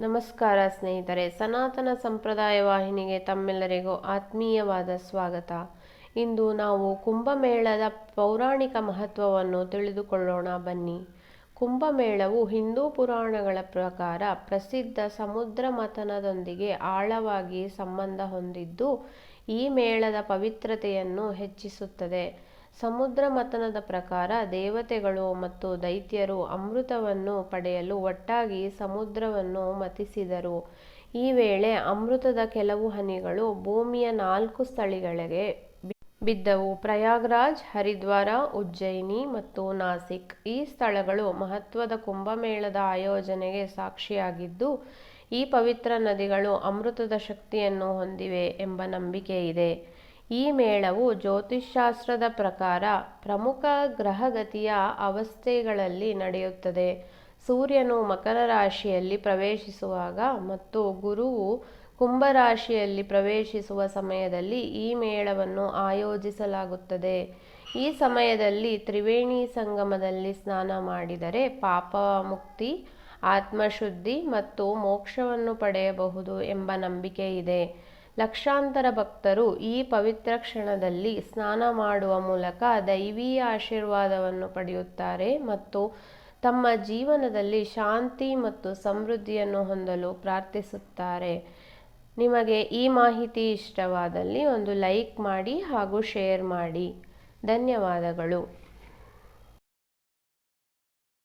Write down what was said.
ನಮಸ್ಕಾರ ಸ್ನೇಹಿತರೆ, ಸನಾತನ ಸಂಪ್ರದಾಯ ವಾಹಿನಿಗೆ ತಮ್ಮೆಲ್ಲರಿಗೂ ಆತ್ಮೀಯವಾದ ಸ್ವಾಗತ. ಇಂದು ನಾವು ಕುಂಭಮೇಳದ ಪೌರಾಣಿಕ ಮಹತ್ವವನ್ನು ತಿಳಿದುಕೊಳ್ಳೋಣ. ಬನ್ನಿ. ಕುಂಭಮೇಳವು ಹಿಂದೂ ಪುರಾಣಗಳ ಪ್ರಕಾರ ಪ್ರಸಿದ್ಧ ಸಮುದ್ರ ಮಥನದೊಂದಿಗೆ ಆಳವಾಗಿ ಸಂಬಂಧ ಹೊಂದಿದ್ದು, ಈ ಮೇಳದ ಪವಿತ್ರತೆಯನ್ನು ಹೆಚ್ಚಿಸುತ್ತದೆ. ಸಮುದ್ರ ಮಥನದ ಪ್ರಕಾರ ದೇವತೆಗಳು ಮತ್ತು ದೈತ್ಯರು ಅಮೃತವನ್ನು ಪಡೆಯಲು ಒಟ್ಟಾಗಿ ಸಮುದ್ರವನ್ನು ಮಥಿಸಿದರು ಈ ವೇಳೆ ಅಮೃತದ ಕೆಲವು ಹನಿಗಳು ಭೂಮಿಯ ನಾಲ್ಕು ಸ್ಥಳಗಳಿಗೆ ಬಿದ್ದವು. ಪ್ರಯಾಗ್ರಾಜ್, ಹರಿದ್ವಾರ, ಉಜ್ಜಯಿನಿ ಮತ್ತು ನಾಸಿಕ್ ಈ ಸ್ಥಳಗಳು ಮಹತ್ವದ ಕುಂಭಮೇಳದ ಆಯೋಜನೆಗೆ ಸಾಕ್ಷಿಯಾಗಿದ್ದು, ಈ ಪವಿತ್ರ ನದಿಗಳು ಅಮೃತದ ಶಕ್ತಿಯನ್ನು ಹೊಂದಿವೆ ಎಂಬ ನಂಬಿಕೆ ಇದೆ. ಈ ಮೇಳವು ಜ್ಯೋತಿಷ್ಶಾಸ್ತ್ರದ ಪ್ರಕಾರ ಪ್ರಮುಖ ಗ್ರಹಗತಿಯ ಅವಸ್ಥೆಗಳಲ್ಲಿ ನಡೆಯುತ್ತದೆ. ಸೂರ್ಯನು ಮಕರ ರಾಶಿಯಲ್ಲಿ ಪ್ರವೇಶಿಸುವಾಗ ಮತ್ತು ಗುರುವು ಕುಂಭರಾಶಿಯಲ್ಲಿ ಪ್ರವೇಶಿಸುವ ಸಮಯದಲ್ಲಿ ಈ ಮೇಳವನ್ನು ಆಯೋಜಿಸಲಾಗುತ್ತದೆ. ಈ ಸಮಯದಲ್ಲಿ ತ್ರಿವೇಣಿ ಸಂಗಮದಲ್ಲಿ ಸ್ನಾನ ಮಾಡಿದರೆ ಪಾಪ ಮುಕ್ತಿ, ಆತ್ಮಶುದ್ಧಿ ಮತ್ತು ಮೋಕ್ಷವನ್ನು ಪಡೆಯಬಹುದು ಎಂಬ ನಂಬಿಕೆ ಇದೆ. ಲಕ್ಷಾಂತರ ಭಕ್ತರು ಈ ಪವಿತ್ರ ಕ್ಷಣದಲ್ಲಿ ಸ್ನಾನ ಮಾಡುವ ಮೂಲಕ ದೈವೀಯ ಆಶೀರ್ವಾದವನ್ನು ಪಡೆಯುತ್ತಾರೆ ಮತ್ತು ತಮ್ಮ ಜೀವನದಲ್ಲಿ ಶಾಂತಿ ಮತ್ತು ಸಮೃದ್ಧಿಯನ್ನು ಹೊಂದಲು ಪ್ರಾರ್ಥಿಸುತ್ತಾರೆ. ನಿಮಗೆ ಈ ಮಾಹಿತಿ ಇಷ್ಟವಾದಲ್ಲಿ ಒಂದು ಲೈಕ್ ಮಾಡಿ ಹಾಗೂ ಶೇರ್ ಮಾಡಿ. ಧನ್ಯವಾದಗಳು.